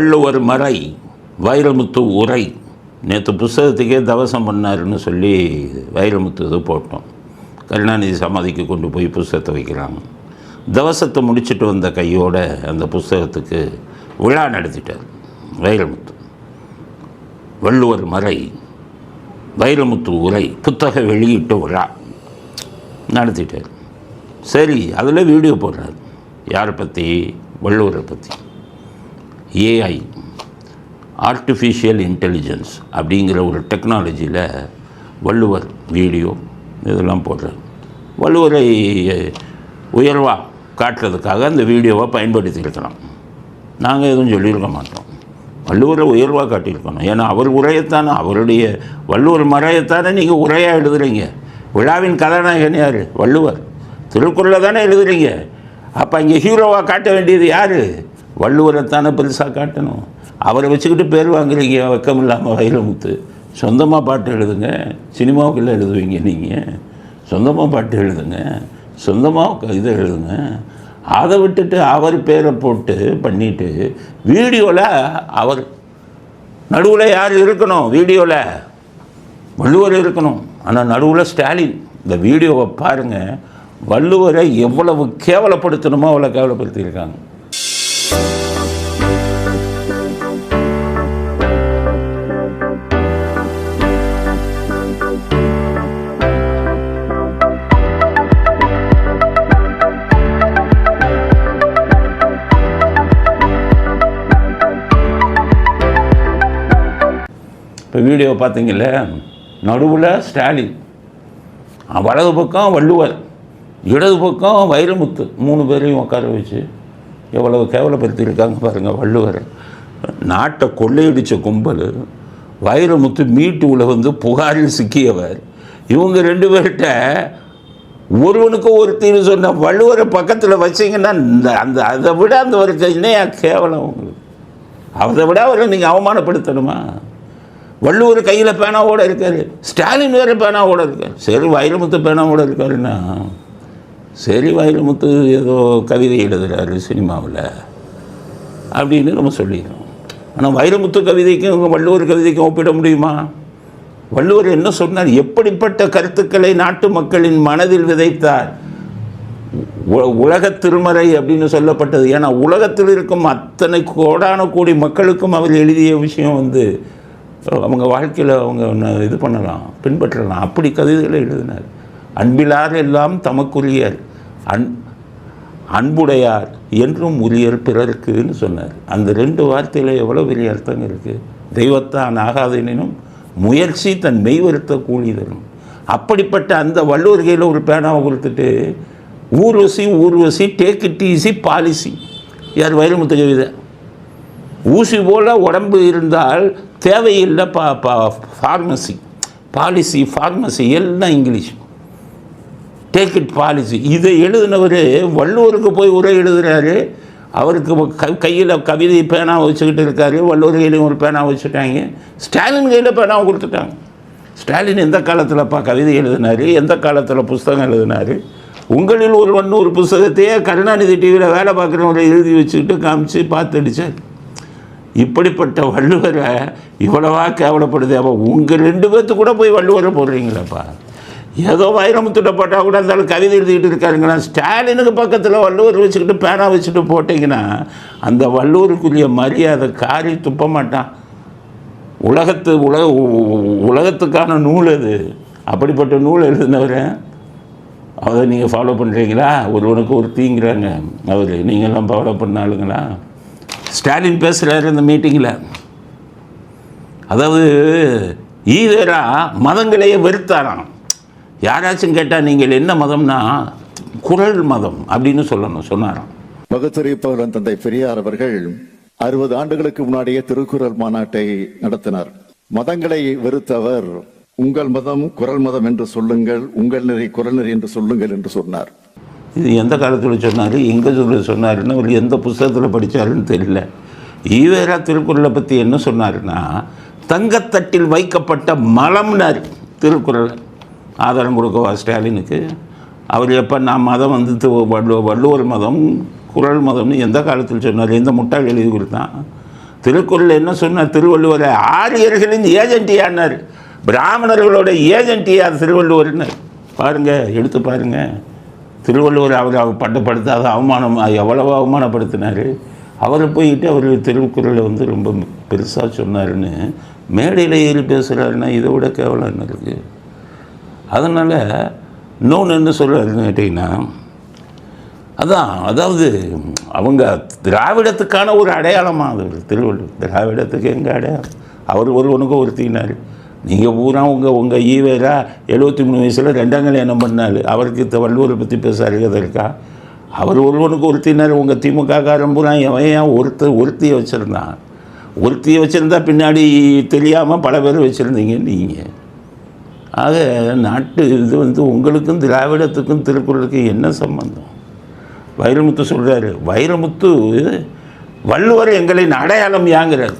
வள்ளுவர் மறை வைரமுத்து உரை. நேற்று புஸ்தகத்துக்கே தவசம் பண்ணாருன்னு சொல்லி வைரமுத்து இது போட்டோம். கருணாநிதி சமாதிக்கு கொண்டு போய் புஸ்தகத்தை வைக்கிறாங்க. தவசத்தை முடிச்சுட்டு வந்த கையோட அந்த புஸ்தகத்துக்கு விழா நடத்திட்டார் வைரமுத்து. வள்ளுவர் மறை வைரமுத்து உரை புத்தக வெளியீட்டு விழா நடத்திட்டார். சரி அதில் வீடியோ போடுறாரு. யாரை பற்றி வள்ளுவரை பற்றி ஏஐ ஆர்டிஃபிஷியல் இன்டெலிஜென்ஸ் அப்படிங்கிற ஒரு டெக்னாலஜியில் வள்ளுவர் வீடியோ இதெல்லாம் போடுறார். வள்ளுவரை உயர்வாக காட்டுறதுக்காக அந்த வீடியோவை பயன்படுத்தியிருக்கலாம் நாங்கள் எதுவும் சொல்லியிருக்க மாட்டோம். வள்ளுவரை உயர்வாக காட்டியிருக்கணும். ஏன்னா அவர் உரையத்தானே அவருடைய வள்ளுவர் மறையத்தானே நீங்கள் உரையாக எழுதுறீங்க. விழாவின் கதாநாயகன் யார்? வள்ளுவர். திருக்குறளை தானே எழுதுறீங்க. அப்போ இங்கே ஹீரோவாக காட்ட வேண்டியது யார்? வள்ளுவரை தானே பெருசாக காட்டணும். அவரை வச்சுக்கிட்டு பேர் வாங்குறீங்க வெக்கம் இல்லாமல் வைரமுத்து சொந்தமாக பாட்டு எழுதுங்க சினிமாவுக்குள்ளே எழுதுவீங்க நீங்கள் சொந்தமாக பாட்டு எழுதுங்க சொந்தமாக இதை எழுதுங்க. அதை விட்டுட்டு அவர் பேரை போட்டு பண்ணிட்டு வீடியோவில் அவர் நடுவில் யார் இருக்கணும் வீடியோவில் வள்ளுவர் இருக்கணும். ஆனால் நடுவில் ஸ்டாலின். இந்த வீடியோவை பாருங்கள் வள்ளுவரை எவ்வளவு கேவலப்படுத்தணுமோ அவ்வளோ கேவலப்படுத்தியிருக்காங்க. இப்போ வீடியோ பார்த்தீங்கல்ல நடுவில் ஸ்டாலின் வலது பக்கம் வள்ளுவர் இடது பக்கம் வைரமுத்து மூணு பேரையும் உட்கார வச்சு எவ்வளவு கேவலப்படுத்தியிருக்காங்க பாருங்கள் வள்ளுவர். நாட்டை கொள்ளையடித்த கும்பல் வைரமுத்து உள்ள வந்து புகாரில் சிக்கியவர். இவங்க ரெண்டு பேர்கிட்ட ஒருவனுக்கு ஒருத்தர் சொன்ன வள்ளுவரை பக்கத்தில் வச்சிங்கன்னா இந்த அந்த அதை விட அந்த ஒரு இணையா கேவலம் உங்களுக்கு? அதை விட அவரை நீங்கள் அவமானப்படுத்தணுமா? வள்ளுவர் கையில் பேனாவோட இருக்காரு. ஸ்டாலின் வேறு பேனாவோட இருக்கார். சரி வைரமுத்து பேனாவோட இருக்காருன்னா சரி வைரமுத்து ஏதோ கவிதை எழுதுகிறாரு சினிமாவில் அப்படின்னு நம்ம சொல்லிடுறோம் ஆனால் வைரமுத்து கவிதைக்கும் வள்ளுவர் கவிதைக்கும் ஒப்பிட முடியுமா? வள்ளுவர் என்ன சொன்னார்? எப்படிப்பட்ட கருத்துக்களை நாட்டு மக்களின் மனதில் விதைத்தார்? உ- உலகத் திருமறை அப்படின்னு சொல்லப்பட்டது. ஏன்னா உலகத்தில் இருக்கும் அத்தனை கோடான கோடி மக்களுக்கும் அவர் எழுதிய விஷயம் வந்து அவங்க வாழ்க்கையில் அவங்க இது பண்ணலாம் பின்பற்றலாம். அப்படி கவிதைகளை எழுதினார். அன்பிலார் எல்லாம் தமக்குரியர். அன் அன்புடையார் என்றும் உரியர் பிறருக்குன்னு சொன்னார். அந்த ரெண்டு வார்த்தையில் எவ்வளோ பெரிய அர்த்தம் இருக்குது தெய்வத்தான் ஆகாதெனினும் முயற்சி தன் மெய்வருத்த கூலி தரும். அப்படிப்பட்ட அந்த வள்ளுவர் கையில் ஒரு பேனாவை கொடுத்துட்டு Urvashi Urvashi take it easy policy யார் வைரமுத்து கவிதை ஊசி போல் உடம்பு இருந்தால் தேவையில்லை பா பா ஃபார்மசி பாலிசி ஃபார்மசி எல்லாம் இங்கிலீஷ். டேக் இட் பாலிசி இதை எழுதினவர் வள்ளுவருக்கு போய் உரை எழுதுகிறாரு அவருக்கு க கையில் கவிதை பேனா வச்சுக்கிட்டு இருக்காரு. வள்ளுவர் கையிலையும் ஒரு பேனா வச்சுட்டாங்க. ஸ்டாலின் கையில் பேனாவை கொடுத்துட்டாங்க. ஸ்டாலின் எந்த காலத்தில்ப்பா கவிதை எழுதினார்? எந்த காலத்தில் புஸ்தகம் எழுதினார்? உங்களில் ஒருவன் ஒரு புஸ்தகத்தையே கருணாநிதி டிவியில் வேலை பார்க்குறவங்களை எழுதி வச்சுக்கிட்டு காமிச்சு பார்த்து அடித்தார் இப்படிப்பட்ட வள்ளுவரை இவ்வளவா கேவலப்படுது. அப்போ உங்கள் ரெண்டு பேர்த்து கூட போய் வள்ளுவரை போடுறீங்களாப்பா? ஏதோ வைரமுத்துட்ட போட்டால் கூட இருந்தாலும் கவிதை எழுதிக்கிட்டு இருக்காருங்களா ஸ்டாலினுக்கு பக்கத்தில் வள்ளுவர் வச்சுக்கிட்டு பேனா வச்சுட்டு போட்டிங்கன்னா அந்த வள்ளுவருக்குரிய மரியாதை காரி துப்ப மாட்டான். உலகத்து உலக உலகத்துக்கான நூல் அது. அப்படிப்பட்ட நூல் எழுதினவர் அதை நீங்கள் ஃபாலோ பண்ணுறீங்களா ஒருவனுக்கு ஒரு தீங்கிறாங்க. அவர் நீங்கள்லாம் ஃபாலோ பண்ண ஆளுங்களா? ஸ்டாலின் பேசுகிறாரு இந்த மீட்டிங்கில் அதாவது ஈவேரா மதங்களையே வெறுத்தாராம். யாராச்சும் கேட்டால் நீங்கள் என்ன மதம்னா குரல் மதம் அப்படின்னு சொல்லணும் சொன்னாராம். பகுத்தறிவிப்பவர் தந்தை பெரியார் அவர்கள் அறுபது ஆண்டுகளுக்கு முன்னாடியே திருக்குறள் மாநாட்டை நடத்தினார். மதங்களை வெறுத்தவர் உங்கள் மதம் குரல் மதம் என்று சொல்லுங்கள் உங்கள் நெறி குரல் நெறி என்று சொல்லுங்கள் என்று சொன்னார். இது எந்த காலத்தில் சொன்னார்? எங்கே சொல்ல சொன்னாருன்னு அவர் எந்த புஸ்தகத்தில் படித்தாருன்னு தெரியல. ஈவேரா திருக்குறளை பற்றி என்ன சொன்னாருன்னா தங்கத்தட்டில் வைக்கப்பட்ட மலம்னார் திருக்குறள். ஆதாரம் கொடுக்கவா ஸ்டாலினுக்கு? அவர் எப்போ நான் மதம் வந்து து- வள்ளுவர் மதம் குரல் மதம்னு எந்த காலத்தில் சொன்னார்? எந்த முட்டாள் எழுதி கொடுத்தான் திருக்குறள் என்ன சொன்னார்? திருவள்ளுவர் ஆரியர்களின் ஏஜென்டியானார். பிராமணர்களோட ஏஜென்ட்டியார் திருவள்ளுவர்னு. பாருங்க எடுத்து பாருங்க. திருவள்ளுவர் அவர் அவர் பட்டப்படுத்தாத அவமானம் எவ்வளவோ அவமானப்படுத்தினார். அவரை போயிட்டு அவர் திருக்குறளை வந்து ரொம்ப பெருசாக சொன்னார்னு மேடையில் ஏறி பேசுகிறாருன்னா இதை விட கேவலம் என்ன இருக்குது அதனால் இன்னொன்று என்ன சொல்கிறாருன்னு கேட்டிங்கன்னா அதான் அதாவது அவங்க திராவிடத்துக்கான ஒரு அடையாளமாக அது திருவள்ளுவர். திராவிடத்துக்கு எங்கே அடையாளம்? அவர் ஒருவனுக்கு ஒருத்தினார். நீங்கள் பூரா உங்கள் உங்கள் ஈவேரா எழுபத்தி மூணு வயசில் ரெண்டாம் கல்யாணம் பண்ணார். அவருக்கு இந்த வள்ளுவரை பற்றி பேச இருக்கா? அவர் ஒருவனுக்கு ஒருத்தினார். உங்கள் திமுக காரம் பூரா எவன் ஏன் ஒருத்த ஒருத்தியை வச்சுருந்தான். ஒருத்தியை வச்சுருந்தா பின்னாடி தெரியாமல் பல பேர் வச்சுருந்தீங்க நீங்கள் ஆக நாட்டு இது வந்து உங்களுக்கும் திராவிடத்துக்கும் திருக்குறளுக்கும் என்ன சம்பந்தம்? வைரமுத்து சொல்கிறாரு வைரமுத்து வள்ளுவர் எங்களின் அடையாளம் யாங்கிறார்?